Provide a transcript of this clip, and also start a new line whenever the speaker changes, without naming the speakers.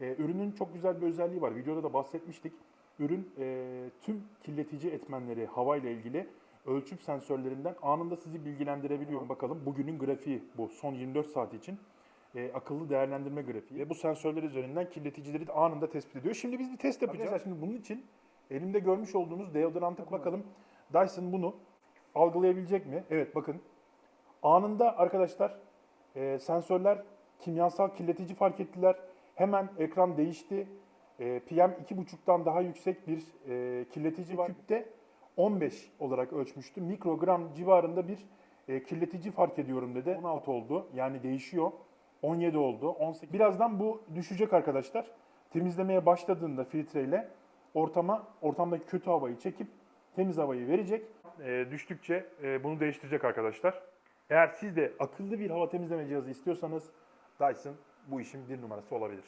E, ürünün çok güzel bir özelliği var. Videoda da bahsetmiştik. Ürün e, tüm kirletici etmenleri havayla ilgili ölçüm sensörlerinden anında sizi bilgilendirebiliyor. Bakalım bugünün grafiği bu son 24 saat için. E, akıllı değerlendirme grafiği. Ve bu sensörler üzerinden kirleticileri de anında tespit ediyor. Şimdi biz bir test yapacağız. Arkadaşlar şimdi bunun için elimde görmüş olduğunuz deodorantı bakalım Dyson bunu algılayabilecek mi? Evet bakın. Anında arkadaşlar e, sensörler kimyasal kirletici fark ettiler. Hemen ekran değişti. E, PM 2.5'tan daha yüksek bir e, kirletici var. Küpte 15 olarak ölçmüştü. Mikrogram civarında bir e, kirletici fark ediyorum dedi. 16 oldu. Yani değişiyor. 17 oldu. 18. Birazdan bu düşecek arkadaşlar. Temizlemeye başladığında filtreyle ortama ortamdaki kötü havayı çekip temiz havayı verecek. E, düştükçe e, bunu değiştirecek arkadaşlar. Eğer siz de akıllı bir hava temizleme cihazı istiyorsanız Dyson bu işin bir numarası olabilir.